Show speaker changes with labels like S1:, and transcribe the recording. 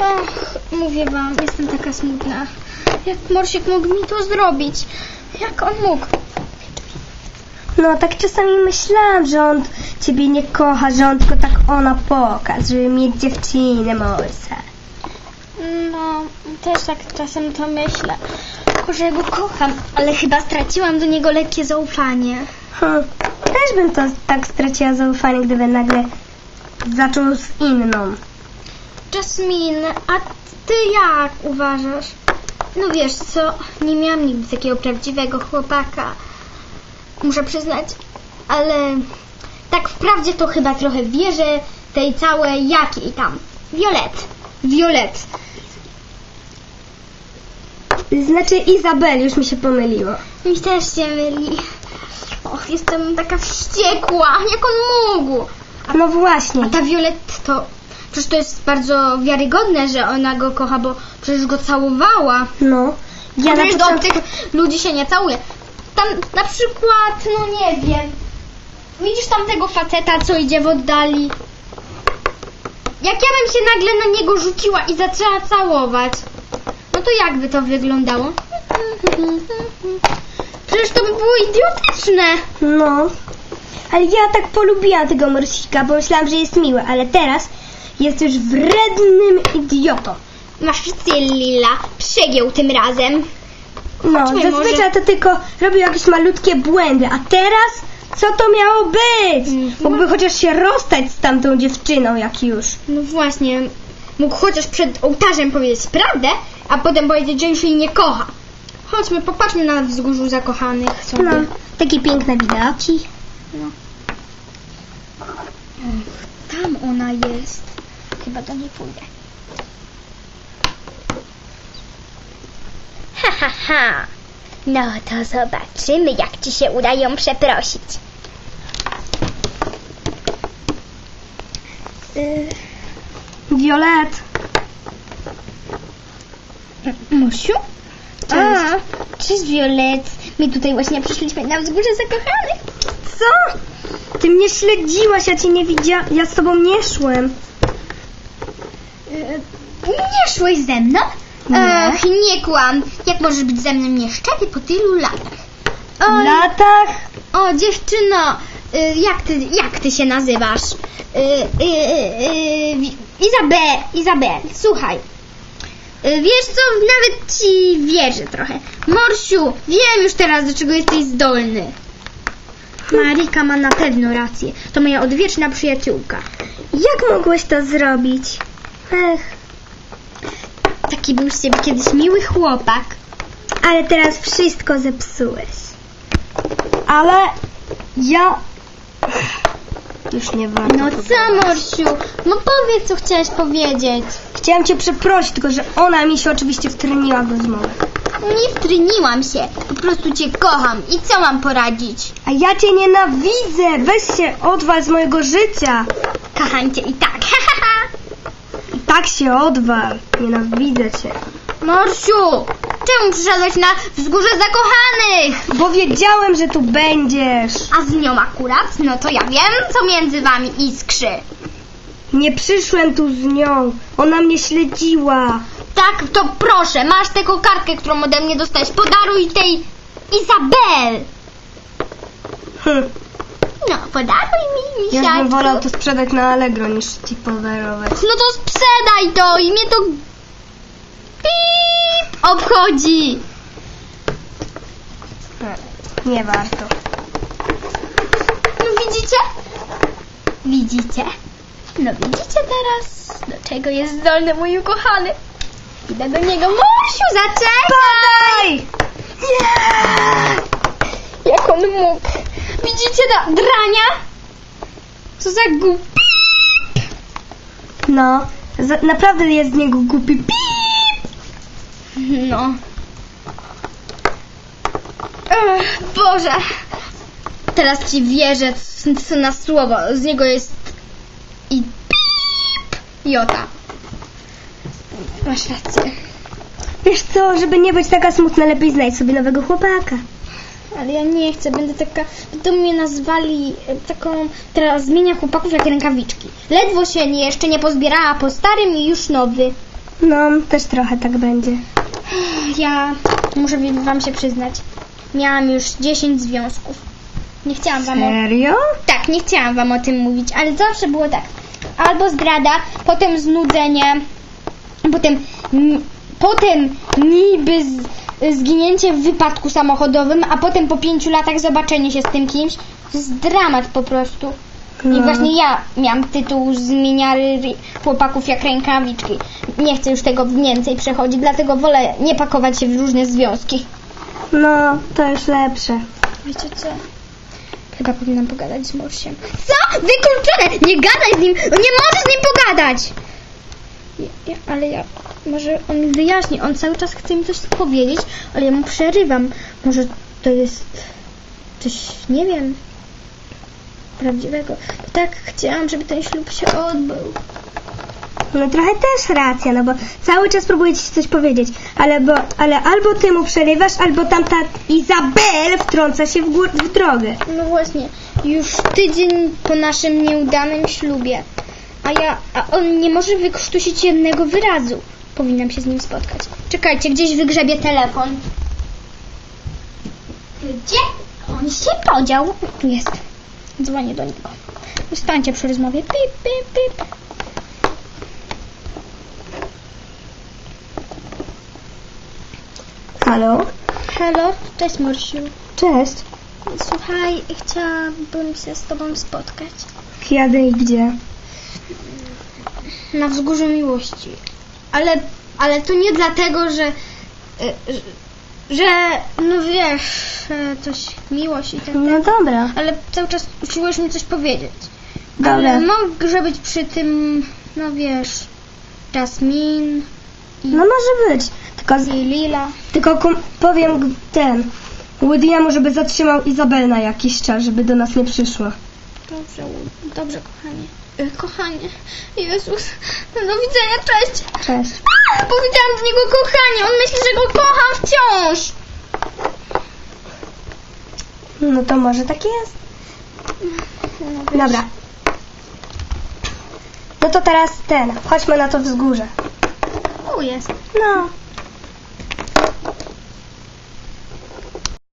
S1: Och, mówię wam, jestem taka smutna. Jak Morsiek mógł mi to zrobić? Jak on mógł?
S2: No, tak czasami myślałam, że on ciebie nie kocha, że on tylko tak ona pokaz, żeby mieć dziewczynę morsa.
S1: No, też tak czasem to myślę. Tylko, że go kocham, ale chyba straciłam do niego lekkie zaufanie.
S2: Hm. Też bym to tak straciła zaufanie, gdyby nagle zaczął z inną.
S1: Jasmine, a ty jak uważasz? No wiesz co, nie miałam nigdy takiego prawdziwego chłopaka. Muszę przyznać, ale tak wprawdzie to chyba trochę wierzę tej całej jakiej tam. Violet. Violet.
S2: Znaczy Izabel, już mi się pomyliło.
S1: Mi też się myli. Och, jestem taka wściekła. Jak on mógł?
S2: No właśnie.
S1: A ta Violet to... Przecież to jest bardzo wiarygodne, że ona go kocha, bo przecież go całowała.
S2: No. Ja
S1: przecież do obcych ludzi się nie całuje. Tam na przykład, no nie wiem. Widzisz tam tego faceta, co idzie w oddali? Jak ja bym się nagle na niego rzuciła i zaczęła całować, no to jakby to wyglądało? Przecież to by było idiotyczne.
S2: No. Ale ja tak polubiłam tego morsika, bo myślałam, że jest miły, ale teraz jest już wrednym idiotą.
S1: Masz rację, Lila. Przegiął tym razem.
S2: No,
S1: Chodźmy
S2: zazwyczaj
S1: może.
S2: to tylko robił jakieś malutkie błędy, a teraz co to miało być?
S1: Mhm.
S2: Mógłby chociaż się rozstać z tamtą dziewczyną, jak już.
S1: No właśnie, mógł chociaż przed ołtarzem powiedzieć prawdę, a potem powiedzieć, że już jej nie kocha. Chodźmy, popatrzmy na wzgórzu zakochanych sobie.
S2: No, takie piękne widoki.
S1: Tam ona jest. Chyba do niej pójdę. Ha, ha, ha. No to zobaczymy, jak ci się uda ją przeprosić.
S2: Y, Violet.
S1: Musiu?
S2: Cześć.
S1: A, cześć Violet. My tutaj właśnie przyszliśmy na wzgórze zakochanych.
S2: Co? Ty mnie śledziłaś, ja cię nie widziałam. Ja z tobą nie szłem.
S1: Nie szłeś ze mną?
S2: Nie.
S1: Nie kłam. Jak możesz być ze mną nieszczery po tylu latach? Oj,
S2: latach?
S1: o dziewczyno, y, jak ty, jak ty się nazywasz? Y, y, y, y, Izabel, Izabel, słuchaj. Y, Wiesz co, nawet ci wierzę trochę. Morsiu, wiem już teraz, do czego jesteś zdolny. Marika ma na pewno rację. To moja odwieczna przyjaciółka.
S2: Jak mogłeś to zrobić? Ech,
S1: Taki był z ciebie kiedyś miły chłopak.
S2: ale teraz wszystko zepsułeś. Ale ja... Już nie warto.
S1: No co. Morsiu? No powiedz, co chciałeś powiedzieć.
S2: Chciałam cię przeprosić, tylko że ona mi się oczywiście wtreniła w rozmowę.
S1: Nie wtryniłam się. Po prostu cię kocham. I co mam poradzić?
S2: A ja cię nienawidzę! Weź się odwal z mojego życia!
S1: Kocham cię i tak.
S2: I tak się odwal! Nienawidzę cię.
S1: Morsiu, czemu przyszedłeś na wzgórze zakochanych?
S2: Bo wiedziałem, że tu będziesz!
S1: A z nią akurat? No to ja wiem, co między wami iskrzy.
S2: Nie przyszłem tu z nią. Ona mnie śledziła.
S1: Tak, to proszę, masz tę kokardkę, którą ode mnie dostałeś. Podaruj tej Izabel. No, podaruj mi,
S2: Ja bym wolał to sprzedać na Allegro niż ci podarować.
S1: No to sprzedaj to i mnie to pip obchodzi.
S2: Nie warto.
S1: No widzicie? Widzicie? No widzicie teraz, do czego jest zdolny mój ukochany. Idę do niego. Musiu, zaczekaj!
S2: Nie!
S1: Jak on mógł? Widzicie ta drania? Co za głupi.
S2: No, za, naprawdę jest z niego głupi pip!
S1: No. Ech, Boże. Teraz ci wierzę co na słowo. Z niego jest i pip jota. Masz rację.
S2: Wiesz co, żeby nie być taka smutna, lepiej znajdź sobie nowego chłopaka.
S1: Ale ja nie chcę, będę taka, to mnie nazwali e, taką, która zmienia chłopaków jak rękawiczki. Ledwo się nie, jeszcze nie pozbierała po starym i już nowy.
S2: No, też trochę tak będzie.
S1: Ja muszę wam się przyznać. Miałam już 10 związków. Nie chciałam wam o...
S2: Serio?
S1: Tak, nie chciałam wam o tym mówić, ale zawsze było tak. Albo zdrada, potem znudzenie, potem, potem niby z, zginięcie w wypadku samochodowym, a potem po pięciu latach zobaczenie się z tym kimś. To jest dramat po prostu. I
S2: No.
S1: właśnie ja miałam tytuł zmieniary chłopaków jak rękawiczki. Nie chcę już tego więcej przechodzić, dlatego wolę nie pakować się w różne związki.
S2: No, to już lepsze.
S1: Wiecie co? Chyba powinnam pogadać z Morsiem. Co? Wykluczone! Nie gadaj z nim! Nie możesz z nim pogadać! Ja, ale ja... Może on mi wyjaśni. On cały czas chce mi coś powiedzieć, ale ja mu przerywam. Może to jest... Coś... Nie wiem... Prawdziwego. Tak chciałam, żeby ten ślub się odbył.
S2: No trochę też racja, no bo cały czas próbuję ci coś powiedzieć, ale, bo, ale albo ty mu przerywasz, albo tamta Izabel wtrąca się w, gór, w drogę.
S1: No właśnie, już tydzień po naszym nieudanym ślubie. A ja, a on nie może wykrztusić jednego wyrazu. Powinnam się z nim spotkać. Czekajcie, gdzieś wygrzebie telefon. Gdzie on się podział? Tu jest. Dzwonię do niego. Zostańcie przy rozmowie. Pip, pip, pip.
S2: Halo?
S1: Halo, cześć Morsiu.
S2: Cześć.
S1: Słuchaj, chciałabym się z tobą spotkać.
S2: Jadę i gdzie?
S1: Na wzgórzu miłości. Ale, ale to nie dlatego, że, y, że, że no wiesz, e, coś miłość i tak dalej.
S2: No dobra.
S1: Ale cały czas usiłujesz mi coś powiedzieć.
S2: Dobra.
S1: Ale może być przy tym, no wiesz, Jasmine i,
S2: No może być. Tylko, z,
S1: i Lila.
S2: tylko powiem ten. Williamu, żeby zatrzymał Izabel na jakiś czas, żeby do nas nie przyszła.
S1: Dobrze, dobrze, kochanie. Kochanie, Jezus, no do widzenia, cześć.
S2: Cześć.
S1: A, Powiedziałam do niego kochanie, on myśli, że go kocham wciąż.
S2: No to może tak jest.
S1: No, wiesz.
S2: Dobra. No to teraz ten. Chodźmy na to wzgórze.
S1: Tu jest.
S2: No.